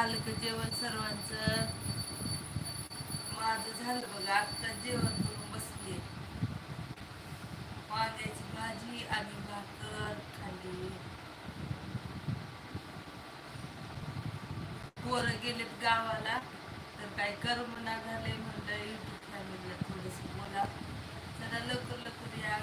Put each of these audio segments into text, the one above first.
झालं का जेवण सर्वांचं? माझं झालं बघा आत्ता जेवण करून बसले. वांग्याची भाजी आणि भाकर खाली पोरं गेलेत गावाला तर काय करमना झालंय म्हणलं युट्यूब फॅमिलीला थोडस बोला. चला लवकर लवकर या.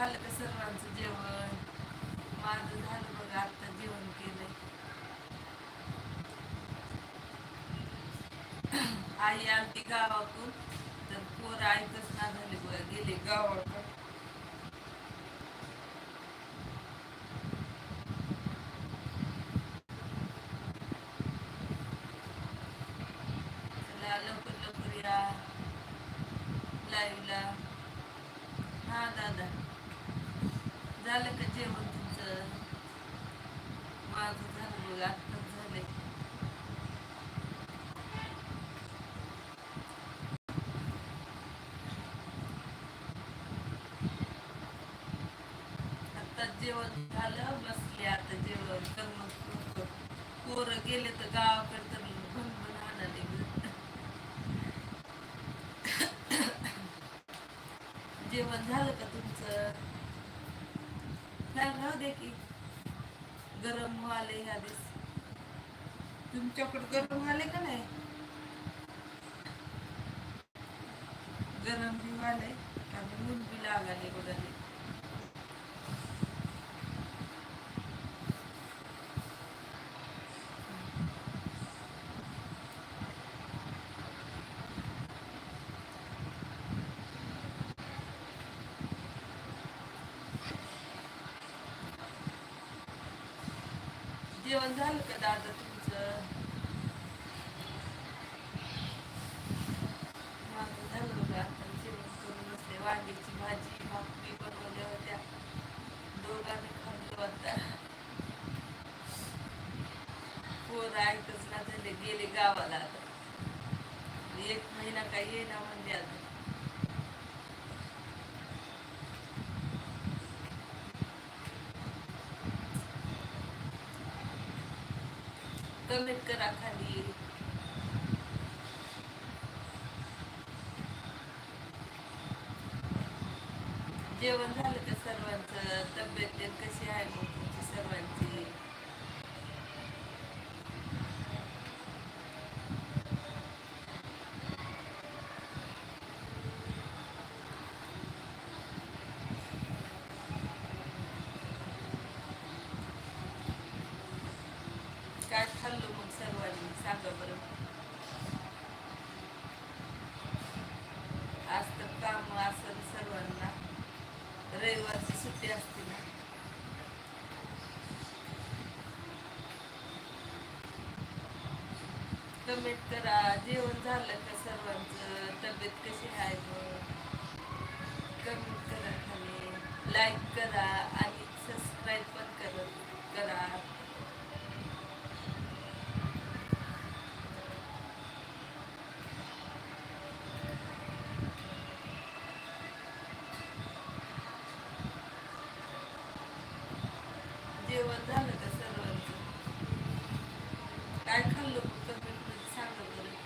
झालं का सर्वांचं जेवण? माझं झालं बघा आता जेवण केलंय. आई आमची गावातून तर पोरं ऐकच ना झाले बघा गेले गावाकडं चला लवकर लवकर या लाईव्हला हा दादा झालं का जेवण तुमचं माझं झालं बघा आत्ताच झालंय आता जेवण झालं बसले आता जेवण कर मग पोरं गेले तर गावाकडे तर भनभन हाणाले जेवण झालं का तुमचं? फॅन राहू दे की. गरम व्हाले ह्या दिवस. तुमच्याकडे गरम व्हाले का नाही? गरम बी व्हाले आणि बी लागाले बघाले जेवण झालं का दादा तुमचं माझं झालं बघा आता जेवण करून बसले वांग्याची भाजी भाकरी बनवल्या होत्या दोघांनी खाल्लं आता पोर ऐकच ना झाले गेले गावाला आता एक महिना काही येईना म्हणजे आता कमेंट खाली जेवण झालं का सर्वांचं? तब्येत कशी आहे मग तुमची सर्वांची काय खाल्लं मग सर्वांनी सांगा बरं आज तर काम असेल सर्वांना रविवारची सुट्टी असते ना कमेंट करा जेवण झालं का सर्वांचं? तब्येत कशी आहे मग कमेंट करा खाली. लाईक करा आणि सबस्क्राईब पण करा करा जेवण झालं का सर्वांचं काय खाल्लं मग कमेंटमध्ये सांगा बरं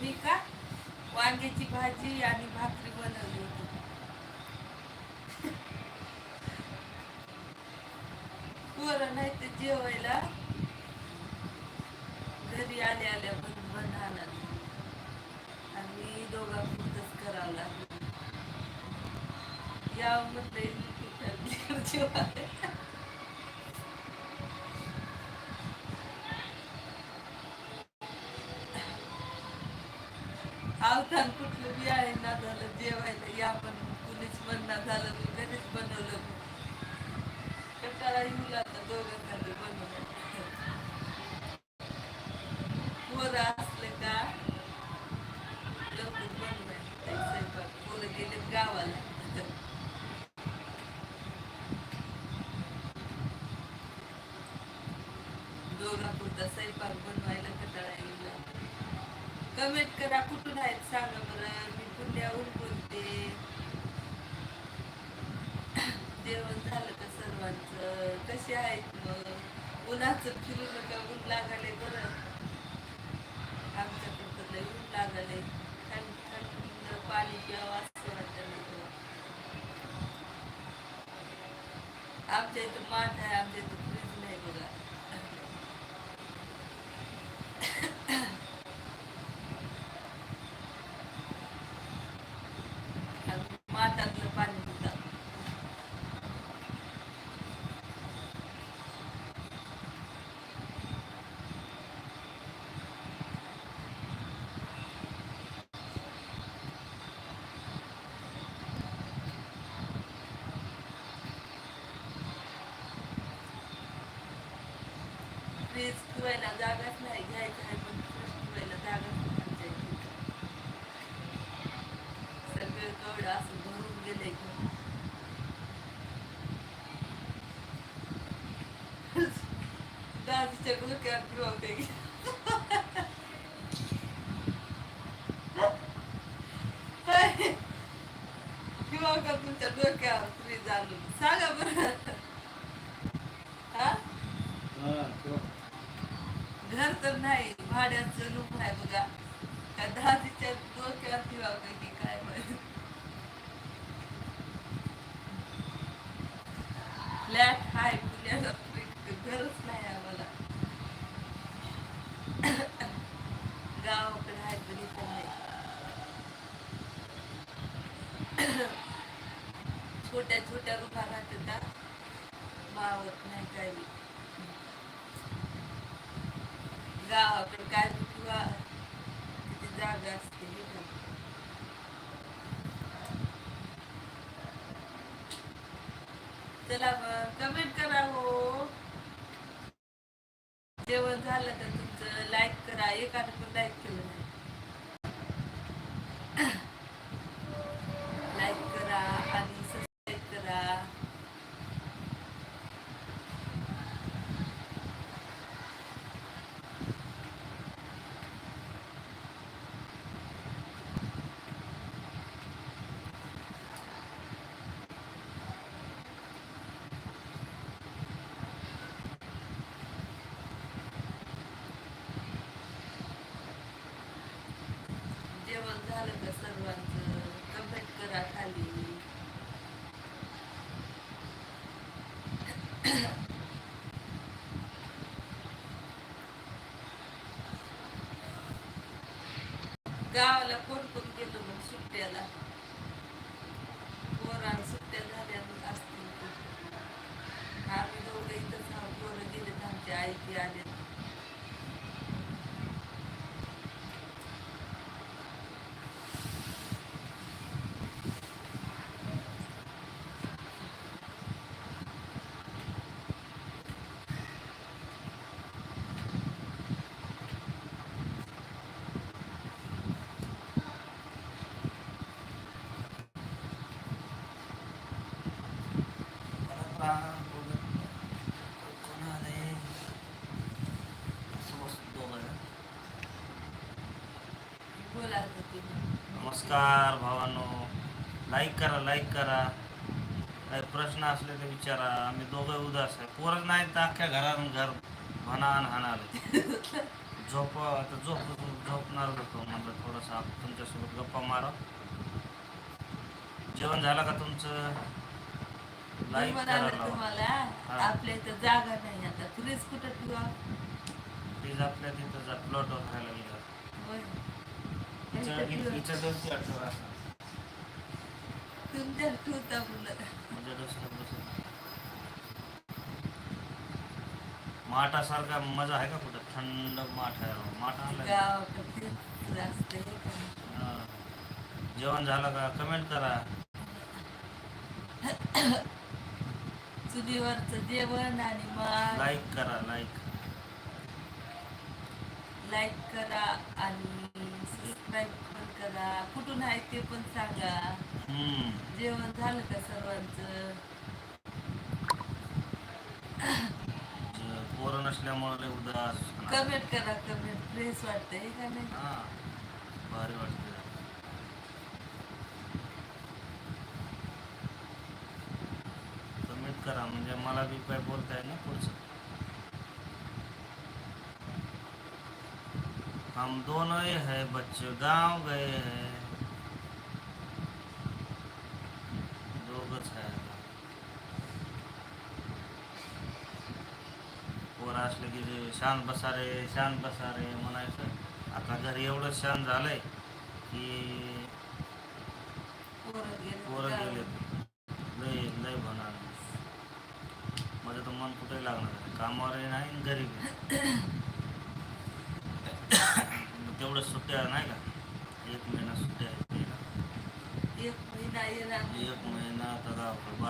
मी का वांग्याची भाजी आणि भाकरी बनवली होती पोरं नाही ते जेवायला घरी आले आल्या पण बनवणार आणि दोघा पुरतच करावं लागलं. या म्हटलं जेवायला आवतान कुठलं बी आहे ना झालं जेवायला या पण कुणीच म्हणणं झालं मी घरीच बनवलं कटाळा येऊ लागला दोघं खाली बनवलं पोरं असले का लवकर बनवायचं स्वयंपाक पोरं गेलेत गावाला आता स्वयंपाक बनवायला कंटाळा येईल कमेंट करा कुठून आहेत सांगा बरं. मी पुण्याहून बोलते. जेवण झालं का सर्वांचं? कसे आहेत मग? उन्हाचं फिरू नका ऊन लागाले बरं? आमच्याकडं लय ऊन लागाले थंड थंड पाणी प्यावं असं वाटतं आमच्या इथं माठ आहे आमच्या इथं फ्रीज नाही बघा आणि माठातलं पाणी पितात जागाच नाही घ्यायचं आहे पण फ्रीज जागाच नाही सगळं कवड असं भरून गेले दाजीच्या किंवा का तुमच्या डोक्यावर तुम्ही आणून सांगा बरं. हा. घर तर नाही भाड्याचं रूम आहे बघा. त्या दादीच्या डोक्यावर ठेवा का की काय फ्लॅट हाय पुण्याला घरच नाही आम्हाला गावाकडे आहे तरी पण नाही छोट्या छोट्या रूपा राहतात ना मावत नाही काही गावाकडे काय बी किंवा तिथे जागा असते हे का. चला मग कमेंट करा हो. जेवण झालं तर तुमचं? लाईक करा एकाने पण लाईक केलं नाही लाईक करा आणि सबस्क्राईब करा जेवण झालं का सर्वांचं? कमेंट करा खाली. गावाला कोण कोण गेलो मग सुट्ट्याला पोरांना सुट्ट्या झाल्या मग असतील की. आम्ही दोघं इथंच आहोत पोरं गेलेत आमचे आई ती आले बोला तर तुम्ही नमस्कार भावांनो. लाईक करा लाईक करा. काही प्रश्न असले तर विचारा. आम्ही दोघं उदास आहे. पोरच नाही तर अख्ख्या घरात घर म्हणान हाणाले. झोप आता झोप झोपणार होतो म्हटलं थोडंसं. तुमच्यासोबत गप्पा मारा. जेवण झालं का तुमचं? लाईक म्हणाले करा. तुम्हाला. आपल्या इथं जागा नाही आता. फ्रीज कुठं ठेवा. प्लीज आपल्या तिथं प्लॉटवर राहायला गेलं. तुमच्या ठेवता बसून. माठासारखा मजा आहे का कुठं? थंड माठ आहे. माठ. जेवण झालं का? कमेंट करा. चुलीवरचं जेवण आणि मग लाईक करा लाईक लाईक करा आणि सबस्क्राईब पण करा. कुठून आहे ते पण सांगा. जेवण झालं का सर्वांचं? पोरं नसल्यामुळे लय उदास. कमेंट करा कमेंट. फ्रेश वाटते हे का नाही? हा. भारी वाटते कमेंट करा म्हणजे मला बी काय बोलता येईल ना पुढचं. हम दोनों ही है बच्चे गांव गए हैं दोघच आहे आता. पोरं असले की ते शांत बसा रे शांत बसा रे म्हणायचं आता घरी एवढं शांत झालंय की पोरं गेले पोरं गावाला. गेले लय लय होणार माझं तर मन कुठे लागणार आहे. कामावरही नाही आणि घरी बी. मग तेवढं सुट्ट्या नाही का? एक महिना सुट्ट्या आहेत नाही? एक महिना एक महिना आता गावाकडे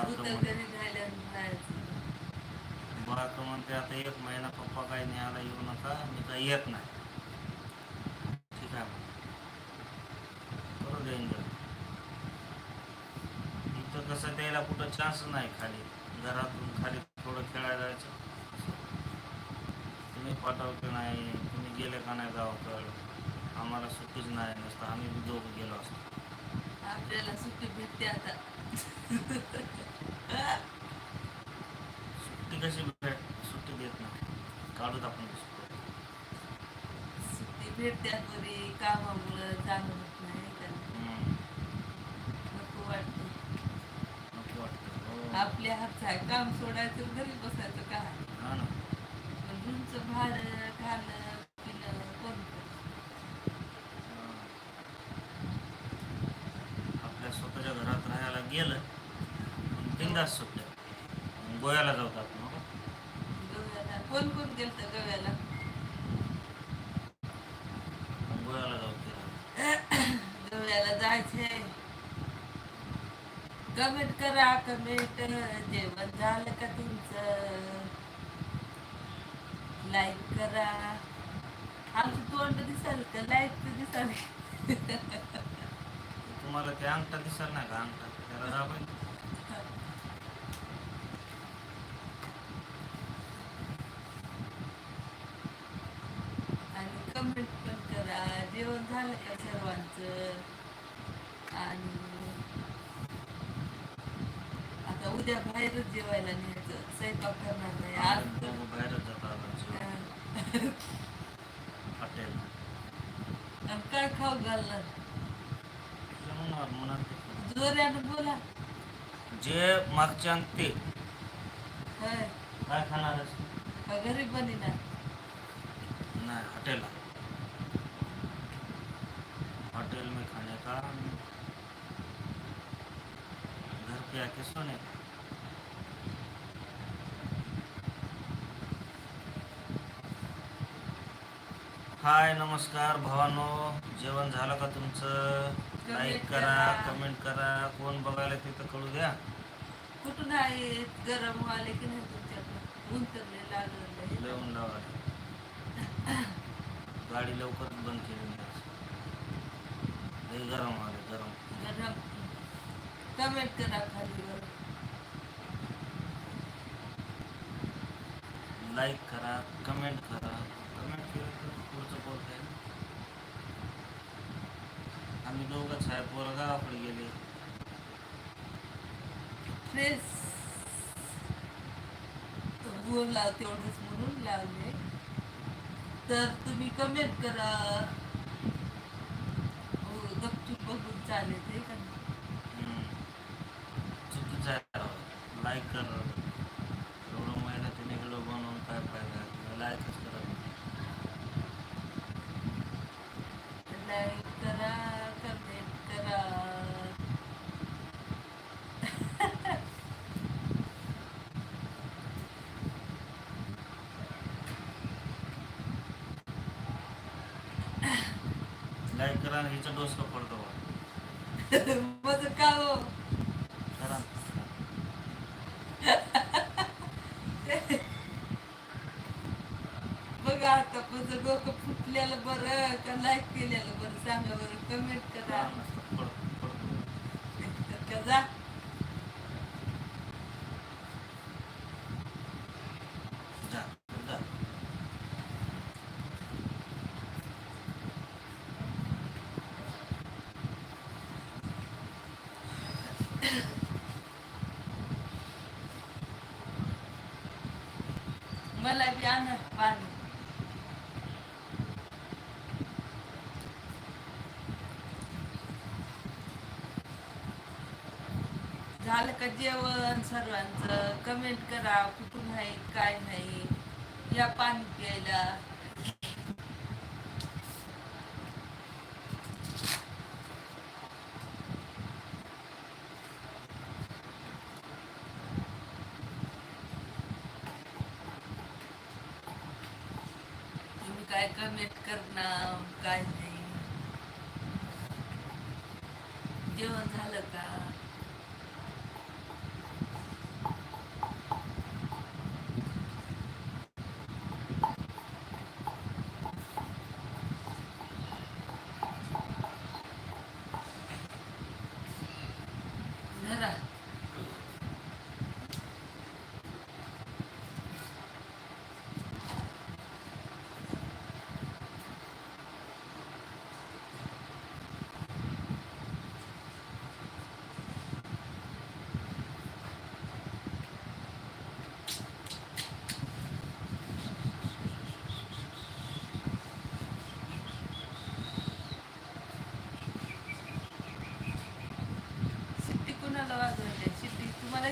बारकं म्हणते आता एक महिना पप्पा काही न्यायला येऊ नका मी काही येत नाही. ठीक आहे. करू दे enjoy. इथं कसं द्यायला कुठं चान्स नाही खाली. घरातून खाली थोडं खेळायला जायचं. तुम्ही पाठवते नाही? तुम्ही गेले का नाही गावाकडं? आम्हाला सुट्टीच नाही नसतं आम्ही दोघं गेलो असतो. आपल्याला सुट्टी भेटते आता. सुट्टी कशी भेट सुट्टी देत नाही. काढूत आपण सुट्टी. सुट्टी भेटते तरी कामामुळं जाणं होत नाही का? नाही? हम्म. नको वाटते. नको वाटतं. हो. आपल्या हातचं आहे काम सोडायचं घरी बसायचं का? हा ना. पण भाडं खाणं पिणं कोण करतं? आपल्या स्वतःच्या घरात राहायला गेलं सुट्ट्या मग गोव्याला जाऊ का आपण? गोव्याला. कोण कोण गेलतं गोव्याला? गोव्याला जाऊ गोव्याला जायचंय. कमेंट करा कमेंट जेवण झालं का तुमचं? लाईक करा. आमचं तोंड दिसाल का लाईक तर दिसाल तुम्हाला ते अंगठा दिसणार नाही का अंगठा? त्याला दाबाय आणि कमेंट पण करा जेवण झालं सर्वांचं? आणि आता उद्या बाहेरच जेवायला न्यायचं. स्वयंपाक करणार नाही. आज बाहेरच जातात अं, हॉटेल. आणि काय खाऊ घालणार? बोला. जे मागच्या ते. काय खाणार? का घरी बनिना नाही हॉटेल होटल घर पे आके सोने हाय नमस्कार भावानो. जेवण झालं का तुमचं? लाईक करा. कमेंट करा. कोण बघायला तिथं कळू द्या. कुठून आहे? गरम आले की नाही तुमच्याकडे? ऊन लागलं. गाडी लवकरच बंद केली. गरम आले गरम. गरम. कमेंट करा खाली लाईक करा कमेंट करा. कमेंट केलं तर पुढचं बोलता येईल. आम्ही दोघंच आहे पोरं गावाकडे गेले. फ्रेश बोलला तेवढंच म्हणून लावले. तर तुम्ही कमेंट करा. चालेल ते का नाही? हम्म. चुकीचं आहे लाईक करा. एवढं मेहनतीने व्हिडिओ बनवून काय फायदा? लाईकच करा. लाईक करा कमेंट करा. लाईक करा आणि हिचं डोसकं पडतो का हो बघा आता माझं डोकं फुटलेलं बरं का लाईक केलेलं बरं सांगा बरं कमेंट करा पडतो पडतो का जा जा जा मला बी आणा झालं का जेवण सर्वांचं? कमेंट करा कुठून आहे काय नाही. या पाणी प्यायला. तुम्ही कमेंट करणार काय नाही. जेवण झालं का?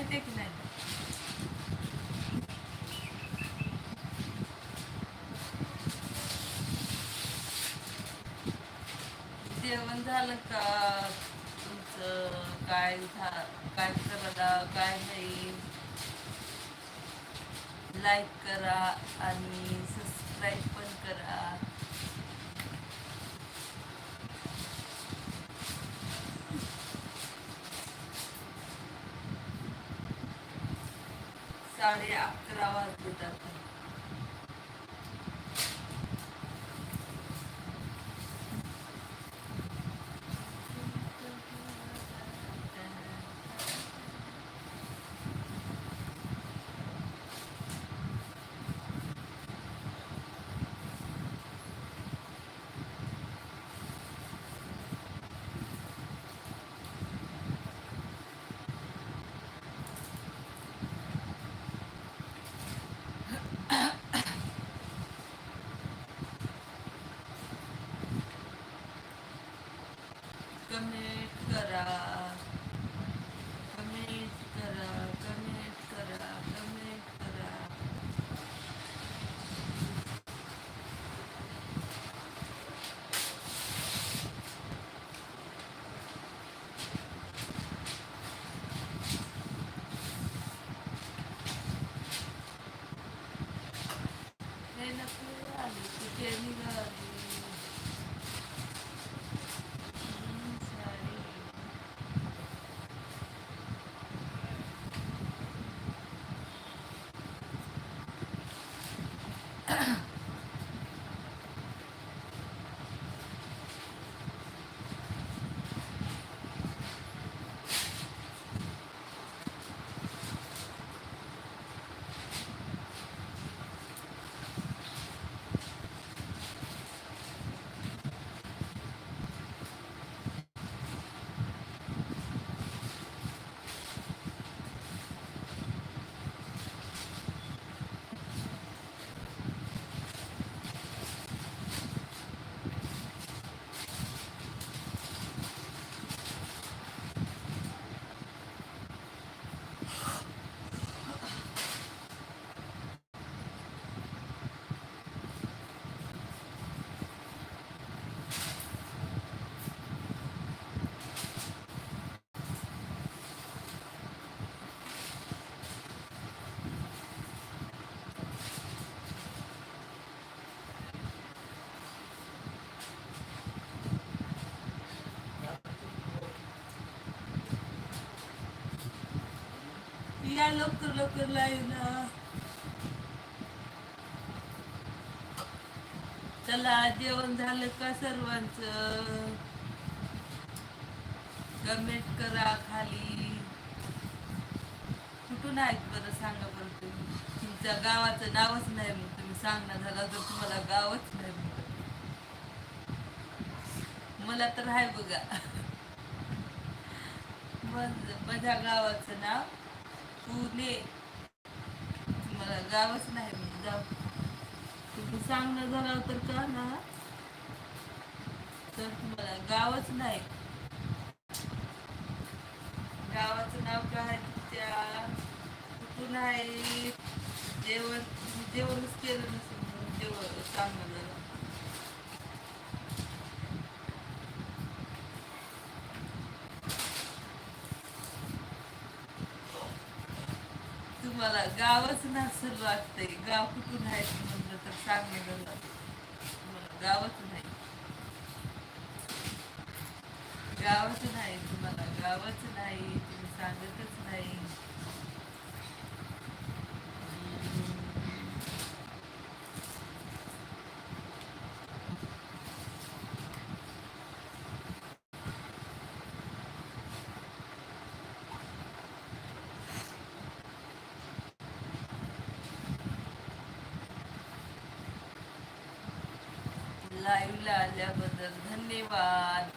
येते की नाही? जेवण झालं का? तुमचं काय झा काय करा काय नाही? लाईक करा आणि सबस्क्राईब पण करा साडे अकरा वाजले आता कमेंट करा कमेंट करा कमेंट करा कमेंट करा हे नको आली कुठे निघाली हम्म, साडी. या लवकर लवकर लाईव्हला चला जेवण झालं का सर्वांचं? कमेंट करा खाली. कुठून आहेत बरं सांगा बरं तुम्ही? तुमच्या गावाचं नावच नाही मग तुम्ही सांगणार झाला तर तुम्हाला गावच नाही मग. मला तर आहे बघा. माझ्या गावाचं नाव. पुणे मला गावच नाही मी. तुम्ही सांगणं झालं तर का ना तर तुम्हाला गावच नाही. गावाचं नाव काय? त्या कुठून आहे? जेवण जेवणच केलं नसेल जेवण चांगलं झालं मला गावच नसेल वाटतंय. गाव कुठून आहे म्हणलं तर सांगणं मला गावच नाही. गावच नाही तुम्हाला. गावच नाही. तुम्ही सांगतच नाही लाईव्हला आल्याबद्दल धन्यवाद.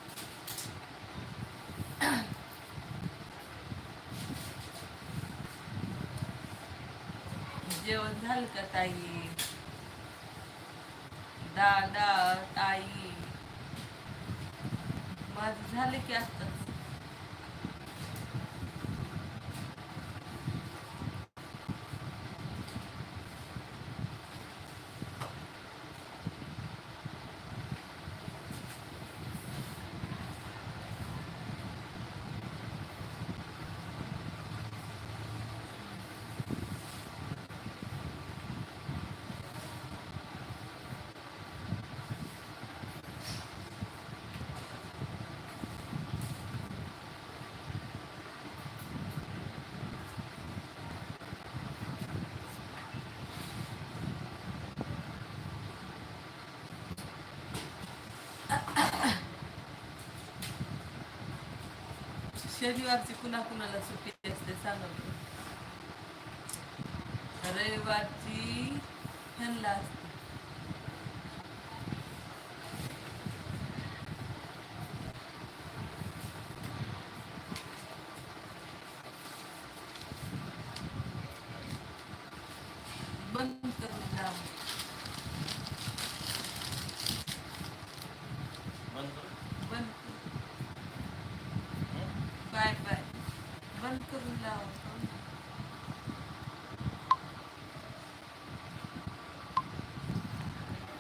जेवण झालं का ताई? दादा ताई. माझं झालं की आत्ताच. शनिवारची कुणा कुणाला सुट्टी असते सांगा रविवारची ह्यांना असते.